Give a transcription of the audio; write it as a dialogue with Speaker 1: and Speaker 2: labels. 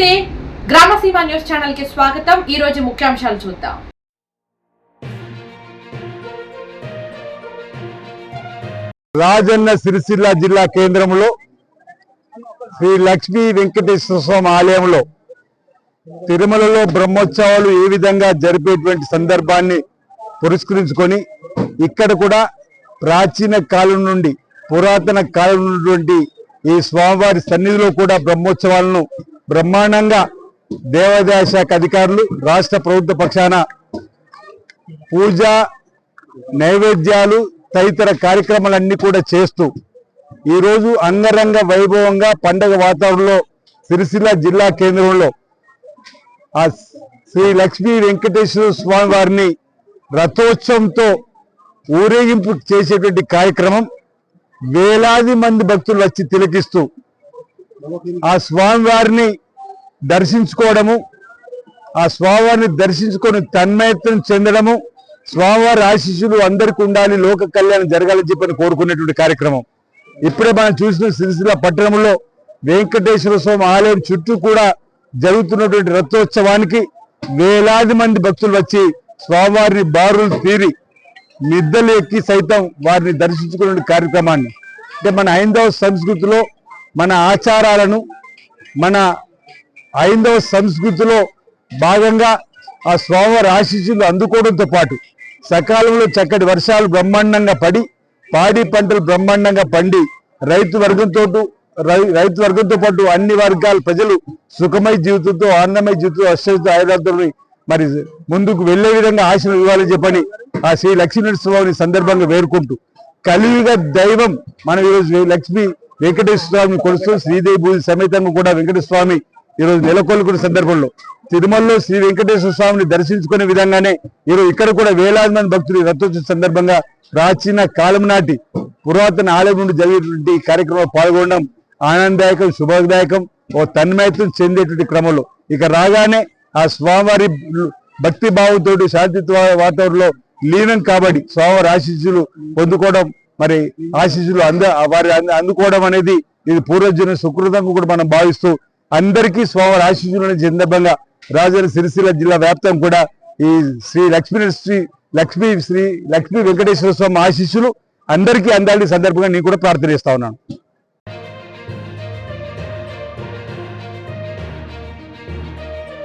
Speaker 1: నమస్తే. గ్రామసీమ న్యూస్ ఛానల్కి స్వాగతం. ఈ రోజు ముఖ్యాంశాలు చూద్దాం.
Speaker 2: రాజన్న సిరిసిల్ల జిల్లా కేంద్రంలో శ్రీ లక్ష్మీ వెంకటేశ్వర స్వామి ఆలయంలో తిరుమలలో బ్రహ్మోత్సవాలు ఏ విధంగా జరిపేటువంటి సందర్భాన్ని పురస్కరించుకొని ఇక్కడ కూడా ప్రాచీన కాలం నుండి పురాతన కాలం ఉన్నటువంటి ఈ స్వామివారి సన్నిధిలో కూడా బ్రహ్మోత్సవాలను బ్రహ్మాండంగా దేవాదాయ శాఖ అధికారులు రాష్ట్ర ప్రభుత్వ పక్షాన పూజ నైవేద్యాలు తదితర కార్యక్రమాలన్నీ కూడా చేస్తూ ఈరోజు అంగరంగ వైభవంగా పండగ వాతావరణంలో సిరిసిల్ల జిల్లా కేంద్రంలో ఆ శ్రీ లక్ష్మీ వెంకటేశ్వర స్వామి వారిని రథోత్సవంతో ఊరేగింపు చేసేటువంటి కార్యక్రమం వేలాది మంది భక్తులు వచ్చి తిలకిస్తూ ఆ స్వామివారిని దర్శించుకోవడము ఆ స్వామివారిని దర్శించుకొని తన్మయత్వం చెందడము స్వామివారి ఆశీస్సులు అందరికీ ఉండాలి లోక కళ్యాణం జరగాలని చెప్పని కోరుకునేటువంటి కార్యక్రమం. ఇప్పుడే మనం చూసిన సిరిసిల్ల పట్టణంలో వెంకటేశ్వర స్వామి ఆలయం చుట్టూ కూడా జరుగుతున్నటువంటి రథోత్సవానికి వేలాది మంది భక్తులు వచ్చి స్వామివారిని బారులు తీరి నిద్దలు ఎక్కి సైతం వారిని దర్శించుకునే కార్యక్రమాన్ని. అంటే మన హైందవ సంస్కృతిలో మన ఆచారాలను మన హైందవ సంస్కృతిలో భాగంగా ఆ స్వామివారి ఆశీస్సులు అందుకోవడంతో పాటు సకాలంలో చక్కటి వర్షాలు బ్రహ్మాండంగా పడి పాడి పంటలు బ్రహ్మాండంగా పండి రైతు వర్గంతో రై- రైతు వర్గంతో పాటు అన్ని వర్గాల ప్రజలు సుఖమయ జీవితంతో ఆనందమయ జీవితంతో అశ్వతో ఆయుధాలతో మరి ముందుకు వెళ్ళే విధంగా ఆశలు ఇవ్వాలని చెప్పని ఆ శ్రీ లక్ష్మీనరసింహని సందర్భంగా వేరుకుంటూ కలియుగ దైవం మనం ఈరోజు లక్ష్మీ వెంకటేశ్వర స్వామి కొలుస్తూ శ్రీదేవి భూమి సమేతంగా కూడా వెంకటేశ్వర స్వామి ఈరోజు నెలకొల్పుకున్న సందర్భంలో తిరుమలలో శ్రీ వెంకటేశ్వర స్వామిని దర్శించుకునే విధంగానే ఈరోజు ఇక్కడ కూడా వేలాది మంది భక్తులు రథోత్సవ సందర్భంగా ప్రాచీన కాలం నాటి పురాతన ఆలయం నుండి జరిగేటువంటి కార్యక్రమంలో పాల్గొనడం ఆనందదాయకం శుభదాయకం ఓ తన్మయత్వం చెందేటువంటి క్రమంలో. ఇక రాగానే ఆ స్వామివారి భక్తి భావంతో శాంతి వాతావరణంలో లీనం కాబట్టి స్వామివారి ఆశీస్సులు పొందుకోవడం మరి ఆశీస్సులు అంద వారి అందుకోవడం అనేది ఇది పూర్వజన సుకృతంగా కూడా మనం భావిస్తూ అందరికీ స్వామివారి ఆశీస్సులు అనే సందర్భంగా రాజన సిరిసిల్ల జిల్లా వ్యాప్తం కూడా ఈ శ్రీ లక్ష్మీ శ్రీ లక్ష్మీ శ్రీ లక్ష్మీ వెంకటేశ్వర స్వామి ఆశీస్సులు అందరికీ అందాలని సందర్భంగా నేను కూడా ప్రార్థనిస్తా ఉన్నాను.